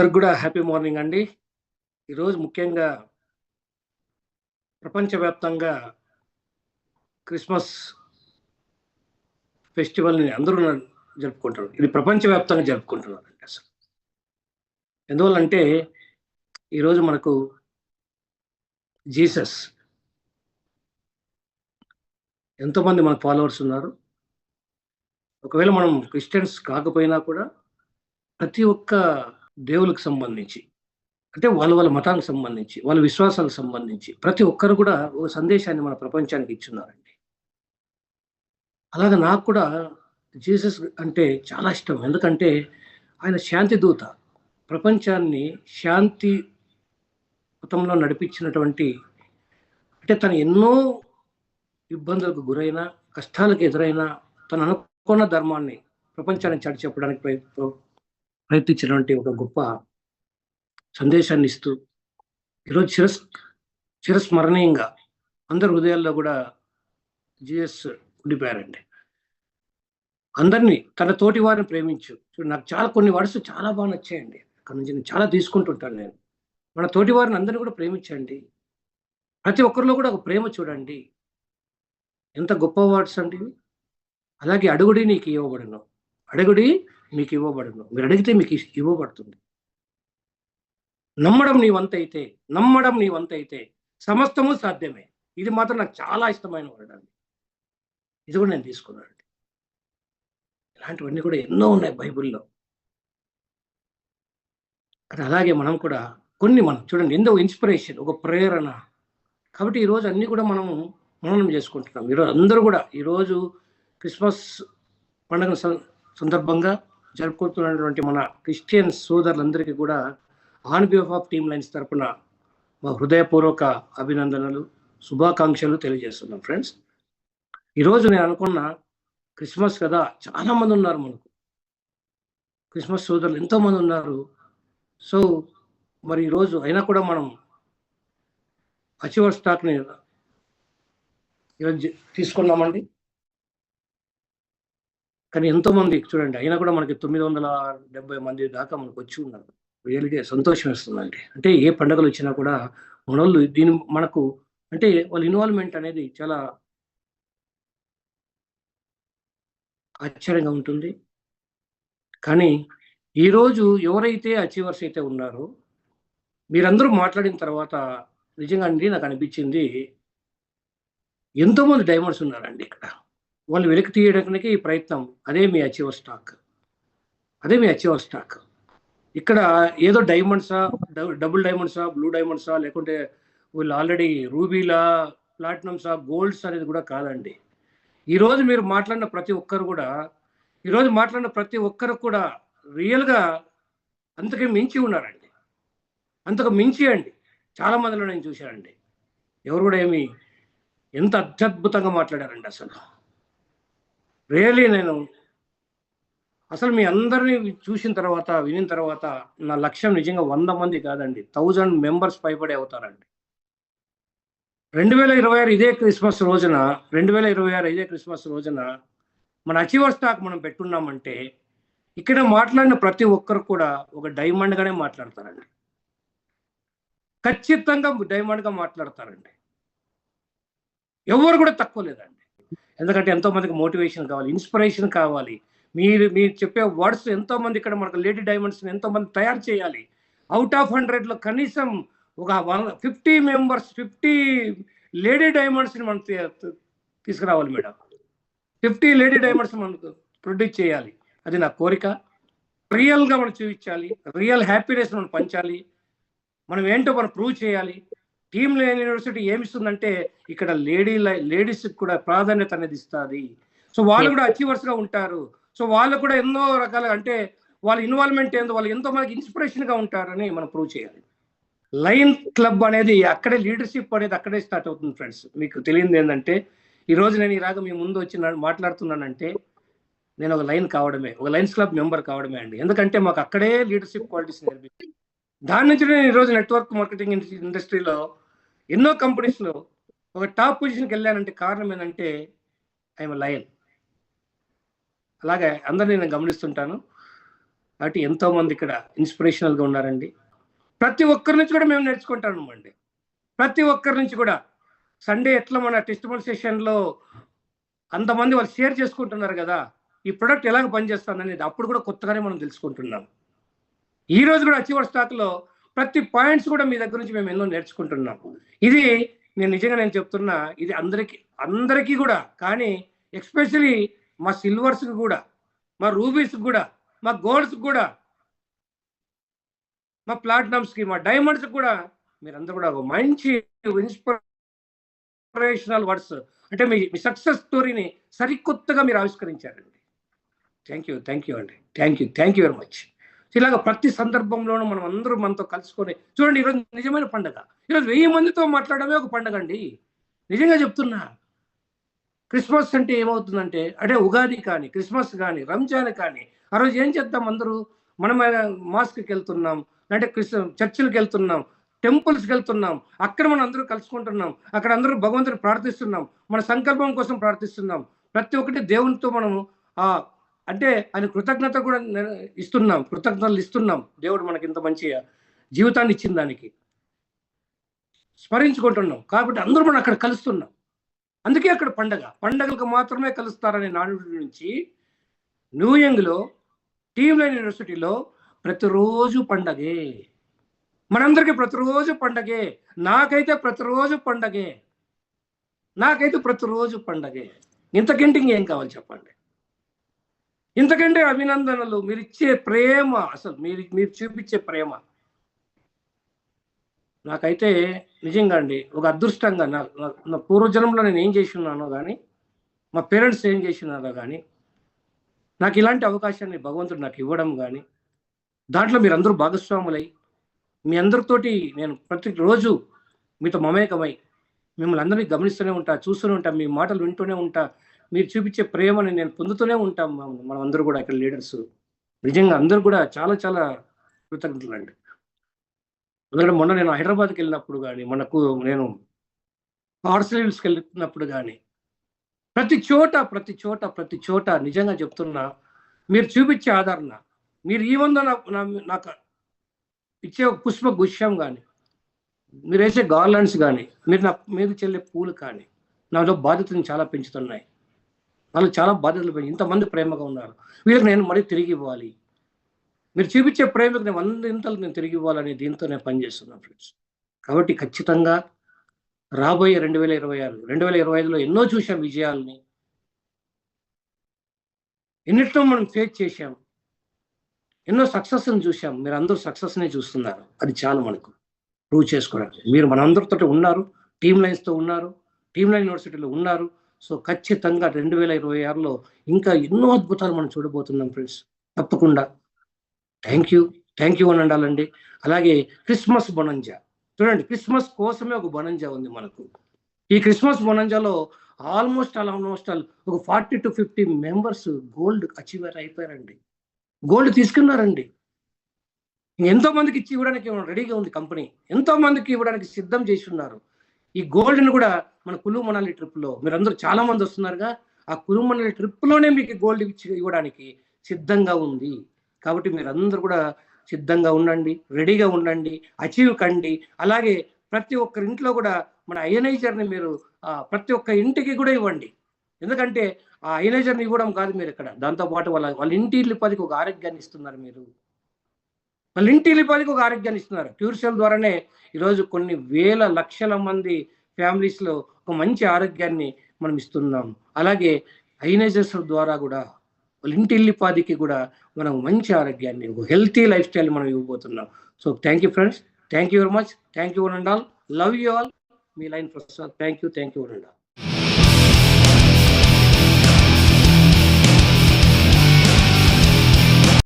అందరికి కూడా happy morning అండి. ఈరోజు ముఖ్యంగా ప్రపంచవ్యాప్తంగా క్రిస్మస్ ఫెస్టివల్ని అందరూ జరుపుకుంటున్నారు. ఇది ప్రపంచవ్యాప్తంగా జరుపుకుంటున్నారండి అసలు. ఎందువల్లంటే ఈరోజు మనకు జీసస్. ఎంతోమంది మన ఫాలోవర్స్ ఉన్నారు. ఒకవేళ మనం క్రిస్టియన్స్ కాకపోయినా కూడా ప్రతి ఒక్క దేవులకు సంబంధించి అంటే వాళ్ళ వాళ్ళ మతానికి సంబంధించి వాళ్ళ విశ్వాసాలకు సంబంధించి ప్రతి ఒక్కరు కూడా ఒక సందేశాన్ని మన ప్రపంచానికి ఇచ్చున్నారండి. అలాగే నాకు కూడా జీసస్ అంటే చాలా ఇష్టం. ఎందుకంటే ఆయన శాంతి దూత ప్రపంచాన్ని శాంతి మతంలో నడిపించినటువంటి అంటే తను ఎన్నో ఇబ్బందులకు గురైన కష్టాలకు ఎదురైన తను అనుకున్న ధర్మాన్ని ప్రపంచాన్ని చాటి చెప్పడానికి ప్రయత్నించినటువంటి ఒక గొప్ప సందేశాన్ని ఇస్తూ ఈరోజు చిరస్ చిరస్మరణీయంగా అందరి హృదయాల్లో కూడా జిఎస్ ఉండిపోయారండి. అందరినీ తన తోటి వారిని ప్రేమించు. చూడు నాకు చాలా కొన్ని వర్డ్స్ చాలా బాగా నచ్చాయండి. అక్కడ నుంచి నేను చాలా తీసుకుంటుంటాను నేను. మన తోటి వారిని అందరినీ కూడా ప్రేమించండి. ప్రతి ఒక్కరిలో కూడా ఒక ప్రేమ చూడండి. ఎంత గొప్ప వర్డ్స్ అండి. అలాగే అడుగుడి నీకు ఇవ్వబడను. అడుగుడి మీకు ఇవ్వబడును. మీరు అడిగితే మీకు ఇవ్వబడుతుంది. నమ్మడం నీ వంత అయితే నమ్మడం నీ వంత అయితే సమస్తము సాధ్యమే. ఇది మాత్రం నాకు చాలా ఇష్టమైన వర్డ్ ఇది కూడా నేను తీసుకున్నాను. ఇలాంటివన్నీ కూడా ఎన్నో ఉన్నాయి బైబిల్లో. అది అలాగే మనం కూడా కొన్ని మనం చూడండి ఎంతో ఇన్స్పిరేషన్ ఒక ప్రేరణ. కాబట్టి ఈరోజు అన్నీ కూడా మనం మననం చేసుకుంటున్నాం. ఈరోజు అందరూ కూడా ఈరోజు క్రిస్మస్ పండుగ సందర్భంగా జరుపుకుంటున్నటువంటి మన క్రిస్టియన్ సోదరులందరికీ కూడా on behalf of team lines తరపున మా హృదయపూర్వక అభినందనలు శుభాకాంక్షలు తెలియజేస్తున్నాం ఫ్రెండ్స్ ఈరోజు నేను అనుకున్న క్రిస్మస్ కదా చాలా మంది ఉన్నారు మనకు. క్రిస్మస్ సోదరులు ఎంతో మంది ఉన్నారు. సో మరి ఈరోజు అయినా కూడా మనం అచీవర్ స్టాక్ని ఈరోజు తీసుకున్నామండి. కానీ ఎంతో మంది చూడండి అయినా కూడా మనకి తొమ్మిది వందల డెబ్బై మంది దాకా మనకు వచ్చి ఉన్నారు. రియల్గా సంతోషం వేస్తుందండి. అంటే ఏ పండుగలు వచ్చినా కూడా మనోళ్ళు దీని మనకు అంటే వాళ్ళ ఇన్వాల్వ్మెంట్ అనేది చాలా ఆశ్చర్యంగా ఉంటుంది. కానీ ఈరోజు ఎవరైతే అచీవర్స్ అయితే ఉన్నారో మీరందరూ మాట్లాడిన తర్వాత నిజంగా అండి నాకు అనిపించింది ఎంతోమంది డైమండ్స్ ఉన్నారండి ఇక్కడ. వాళ్ళు వెనక్కి తీయడానికి ఈ ప్రయత్నం. అదే మీ అచీవర్ స్టాక్. అదే మీ అచీవర్ స్టాక్. ఇక్కడ ఏదో డైమండ్సా డబుల్ డైమండ్సా బ్లూ డైమండ్సా లేకుంటే వీళ్ళు ఆల్రెడీ రూబీలా ప్లాటినమ్సా గోల్డ్స్ అనేది కూడా కాదండి. ఈరోజు మీరు మాట్లాడిన ప్రతి ఒక్కరు కూడా ఈరోజు మాట్లాడిన ప్రతి ఒక్కరు కూడా రియల్గా అంతకే మించి ఉన్నారండి. అంతకు మించి అండి. చాలా మందిలో నేను చూశానండి. ఎవరు కూడా ఏమి ఎంత అత్యద్భుతంగా మాట్లాడారండి అసలు. రియలీ నేను అసలు మీ అందరినీ చూసిన తర్వాత వినిన తర్వాత నా లక్ష్యం నిజంగా వంద మంది కాదండి. థౌజండ్ మెంబర్స్ పైబడి అవుతారండి. రెండు వేల ఇరవై ఆరు ఇదే క్రిస్మస్ రోజున రెండు వేల ఇరవై ఆరు ఇదే క్రిస్మస్ రోజున మన అచీవర్ స్టాక్ మనం పెట్టున్నామంటే ఇక్కడ మాట్లాడిన ప్రతి ఒక్కరు కూడా ఒక డైమండ్గానే మాట్లాడతారండి. ఖచ్చితంగా డైమండ్గా మాట్లాడతారండి. ఎవరు కూడా తక్కువ లేదండి. ఎందుకంటే ఎంతో మందికి మోటివేషన్ కావాలి ఇన్స్పిరేషన్ కావాలి. మీరు మీరు చెప్పే వర్డ్స్ ఎంతో మంది ఇక్కడ మనకు లేడీ డైమండ్స్ ఎంతో మంది తయారు చేయాలి. అవుట్ ఆఫ్ హండ్రెడ్లో కనీసం ఒక one fifty members fifty lady డైమండ్స్ని మనం తీసుకురావాలి మేడం. ఫిఫ్టీ లేడీ డైమండ్స్ మనకు ప్రొడ్యూస్ చేయాలి. అది నా కోరిక. రియల్గా మనం చూపించాలి. రియల్ హ్యాపీనెస్ మనం పంచాలి. మనం ఏంటో మనం ప్రూవ్ చేయాలి. టీమ్ లేని యూనివర్సిటీ ఏమిస్తుందంటే ఇక్కడ లేడీ లేడీస్ కూడా ప్రాధాన్యత అనేది ఇస్తుంది. సో వాళ్ళు కూడా అచీవర్స్గా ఉంటారు. సో వాళ్ళు కూడా ఎన్నో రకాల అంటే వాళ్ళ ఇన్వాల్వ్మెంట్ ఏందో వాళ్ళు ఎంతో మనకి ఇన్స్పిరేషన్గా ఉంటారని మనం ప్రూవ్ చేయాలి. లైన్ క్లబ్ అనేది అక్కడే లీడర్షిప్ అనేది అక్కడే స్టార్ట్ అవుతుంది ఫ్రెండ్స్. మీకు తెలియంది ఏంటంటే ఈ రోజు నేను ఈ రాగా మీ ముందు వచ్చి మాట్లాడుతున్నానంటే నేను ఒక లైన్ కావడమే ఒక లైన్స్ క్లబ్ మెంబర్ కావడమే అండి. ఎందుకంటే మాకు అక్కడే లీడర్షిప్ క్వాలిటీస్ నేర్పి దాని నుంచి నేను ఈరోజు నెట్వర్క్ మార్కెటింగ్ ఇండస్ట్రీలో ఎన్నో కంపెనీస్లో ఒక టాప్ పొజిషన్కి వెళ్ళానంటే కారణం ఏంటంటే ఐఎమ్ లయన్ అలాగే అందరినీ నేను గమనిస్తుంటాను. కాబట్టి ఎంతో మంది ఇక్కడ ఇన్స్పిరేషనల్గా ఉన్నారండి. ప్రతి ఒక్కరి నుంచి కూడా మేము నేర్చుకుంటామండి ప్రతి ఒక్కరి నుంచి కూడా. సండే ఎట్లా మన టెస్టిమల్ సెషన్లో అంతమంది వాళ్ళు షేర్ చేసుకుంటున్నారు కదా ఈ ప్రొడక్ట్ ఎలాగ పనిచేస్తుంది అనేది అప్పుడు కూడా కొత్తగానే మనం తెలుసుకుంటున్నాం. ఈ రోజు కూడా అచీవర్ స్టాక్లో ప్రతి పాయింట్స్ కూడా మీ దగ్గర నుంచి మేము ఎన్నో నేర్చుకుంటున్నాం. ఇది నేను నిజంగా నేను చెప్తున్నా ఇది అందరికీ అందరికీ కూడా కానీ ఎక్స్పెషలీ మా సిల్వర్స్కి కూడా మా రూబీస్కి కూడా మా గోల్డ్స్కి కూడా మా ప్లాటినమ్స్కి మా డైమండ్స్కి కూడా మీరందరూ కూడా ఒక మంచి ఇన్స్పిరేషనల్ వర్డ్స్ అంటే మీ మీ సక్సెస్ స్టోరీని సరికొత్తగా మీరు ఆవిష్కరించారండి. థ్యాంక్ యూ థ్యాంక్ యూ అండి. Thank you thank you very much. ఇలాగ ప్రతి సందర్భంలోనూ మనం అందరూ మనతో కలుసుకొని చూడండి ఈరోజు నిజమైన పండుగ. ఈరోజు వెయ్యి మందితో మాట్లాడమే ఒక పండగ అండి నిజంగా చెప్తున్నా. క్రిస్మస్ అంటే ఏమవుతుందంటే అంటే ఉగాది కానీ క్రిస్మస్ కానీ రంజాన్ కానీ ఆ రోజు ఏం చేద్దాం అందరూ? మనం మాస్క్కి వెళ్తున్నాం అంటే క్రిస్ చర్చిలకు వెళ్తున్నాం టెంపుల్స్కి వెళ్తున్నాం అక్కడ మనం అందరూ కలుసుకుంటున్నాం అక్కడ అందరూ భగవంతుని ప్రార్థిస్తున్నాం మన సంకల్పం కోసం ప్రార్థిస్తున్నాం. ప్రతి ఒక్కటి దేవునితో మనం ఆ అంటే ఆయన కృతజ్ఞత కూడా ఇస్తున్నాం కృతజ్ఞతలు ఇస్తున్నాం. దేవుడు మనకి ఇంత మంచి జీవితాన్ని ఇచ్చిన దానికి. స్మరించుకుంటున్నాం. కాబట్టి అందరూ మనం అక్కడ కలుస్తున్నాం. అందుకే అక్కడ పండగ. పండగలకు మాత్రమే కలుస్తారనే నాడు నుంచి న్యూయంగ్లో టీమ్ లైన్ యూనివర్సిటీలో ప్రతిరోజు పండగే. మనందరికీ ప్రతిరోజు పండగే. నాకైతే ప్రతిరోజు పండగే. నాకైతే ప్రతిరోజు పండగే. ఇంతకంటే ఇంకేం కావాలి చెప్పండి? ఇంతకంటే అభినందనలు మీరు ఇచ్చే ప్రేమ అసలు మీరు మీరు చూపించే ప్రేమ. నాకైతే నిజంగా అండి ఒక అదృష్టంగా నా నా- పూర్వజన్మలో నేను ఏం చేసి ఉన్నానో కానీ మా పేరెంట్స్ ఏం చేసి ఉన్నారో కానీ నాకు ఇలాంటి అవకాశాన్ని భగవంతుడు నాకు ఇవ్వడం కానీ దాంట్లో మీరు అందరూ భాగస్వాములై మీ అందరితోటి నేను ప్రతి రోజు మీతో మమేకమై మిమ్మల్ని అందరినీ గమనిస్తూనే ఉంటా చూస్తూనే ఉంటా మీ మాటలు వింటూనే ఉంటా మీరు చూపించే ప్రేమని నేను పొందుతూనే ఉంటాం మనం అందరూ కూడా ఇక్కడ లీడర్స్. నిజంగా అందరూ కూడా చాలా చాలా కృతజ్ఞతలు అండి ఎందుకంటే మొన్న నేను హైదరాబాద్కి వెళ్ళినప్పుడు కానీ మనకు నేను హార్స్లైవ్స్కి వెళ్ళినప్పుడు కానీ ప్రతి చోట ప్రతి చోట ప్రతి చోట నిజంగా చెప్తున్నా మీరు చూపించే ఆదరణ మీరు ఈ వంద నాకు నాకు ఇచ్చే ఒక పుష్ప గుష్యం కానీ మీరు వేసే గార్లాండ్స్ కానీ మీరు నా మీద చెల్లే పూలు కానీ నాలో బాధ్యతను చాలా పెంచుతున్నాయి. వాళ్ళు చాలా బాధ్యతలు పోయి ఇంతమంది ప్రేమగా ఉన్నారు. వీళ్ళకి నేను మరీ తిరిగి ఇవ్వాలి. మీరు చూపించే ప్రేమకు నేను వందింతలు నేను తిరిగి ఇవ్వాలని దీంతో నేను పనిచేస్తున్నాను ఫ్రెండ్స్. కాబట్టి ఖచ్చితంగా రాబోయే రెండు వేల ఇరవై ఆరు రెండు వేల ఇరవై ఐదులో ఎన్నో చూసాం విజయాల్ని. ఎన్నిట్లో మనం ఫేస్ చేశాం. ఎన్నో సక్సెస్ని చూసాం మీరు అందరూ సక్సెస్నే చూస్తున్నారు. అది చాలు మనకు. ప్రూవ్ చేసుకోవడానికి. మీరు మనందరితో ఉన్నారు. టీమ్ లైన్స్తో ఉన్నారు. టీమ్ లైన్ యూనివర్సిటీలో ఉన్నారు. సో ఖచ్చితంగా రెండు వేల ఇరవై ఆరులో ఇంకా ఎన్నో అద్భుతాలు మనం చూడబోతున్నాం ఫ్రెండ్స్. తప్పకుండా. థ్యాంక్ యూ థ్యాంక్ యూ అని ఉండాలండి అలాగే క్రిస్మస్ బొనంజా. చూడండి క్రిస్మస్ కోసమే ఒక బొనంజా ఉంది మనకు. ఈ క్రిస్మస్ బొనంజాలో ఆల్మోస్ట్ ఆల్ ఆల్మోస్ట్ ఆల్ ఒక forty to fifty members gold achiever అయిపోయారండి. Gold తీసుకున్నారండి. ఎంతో మందికి ఇచ్చి ఇవ్వడానికి రెడీగా ఉంది కంపెనీ. ఎంతో మందికి ఇవ్వడానికి సిద్ధం చేసి ఉన్నారు. ఈ గోల్డ్ని కూడా మన కులు మనాలి ట్రిప్లో మీరందరూ చాలా మంది వస్తున్నారుగా ఆ కులు మనాలి ట్రిప్లోనే మీకు గోల్డ్ ఇచ్చి ఇవ్వడానికి సిద్ధంగా ఉంది. కాబట్టి మీరందరూ కూడా సిద్ధంగా ఉండండి రెడీగా ఉండండి అచీవ్ కండి. అలాగే ప్రతి ఒక్కరి ఇంట్లో కూడా మన అయనైజర్ని మీరు ప్రతి ఒక్క ఇంటికి కూడా ఇవ్వండి. ఎందుకంటే ఆ అయనైజర్ని ఇవ్వడం కాదు మీరు ఇక్కడ దాంతోపాటు వాళ్ళ వాళ్ళ ఇంటి ఇల్లిపదికి ఒక ఆరోగ్యాన్ని ఇస్తున్నారు మీరు. వాళ్ళ ఇంటి ఒక ఆరోగ్యాన్ని ఇస్తున్నారు. ట్యూర్సెల్ ద్వారానే ఈరోజు కొన్ని వేల లక్షల మంది ఫ్యామిలీస్లో ఒక మంచి ఆరోగ్యాన్ని మనం ఇస్తున్నాం. అలాగే ఐనైజర్స్ ద్వారా కూడా వాళ్ళ ఇంటి కూడా మనం మంచి ఆరోగ్యాన్ని ఒక హెల్తీ లైఫ్ స్టైల్ మనం ఇవ్వబోతున్నాం. So thank you friends thank you very much thank you and all love you all me line Prasad thank you thank you and all